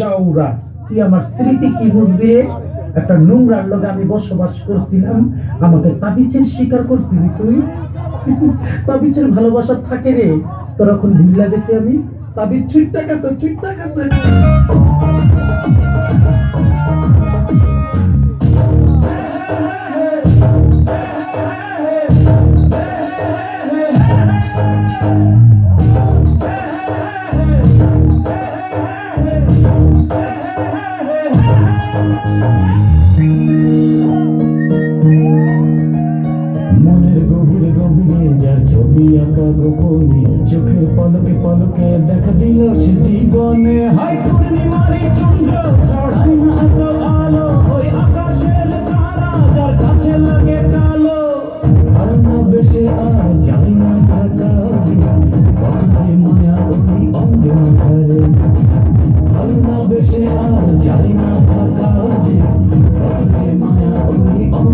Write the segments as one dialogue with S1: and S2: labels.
S1: নোংরা তুই আমার স্মৃতি কি বুঝবি? একটা নোংরার লোকে আমি বসবাস করছিলাম। আমাকে তাবিজের স্বীকার করছিলি তুই। তাবিজের ভালোবাসা থাকে রে। তোর এখন ভুল গেছে আমি। তাবিজ ছুটটা গেছে ছুটটা গেছে
S2: মনের গভীরে গভীরে যার ছবি আঁকা গোপনে, চোখের পলকে পলকে দেখা দিল সে জীবনে। হাই পূর্ণিমারি চন্দ্র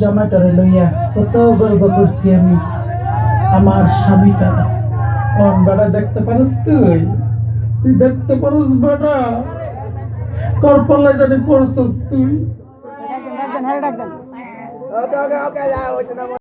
S1: জামাইটারে লইয়া কত গর্ব করছি আমি আমার স্বামীটা কোন বেড়া দেখতে পারিস তুই? তুই দেখতে পারিস বেড়া কর পাল্লায় জানি পড়ছিস তুই।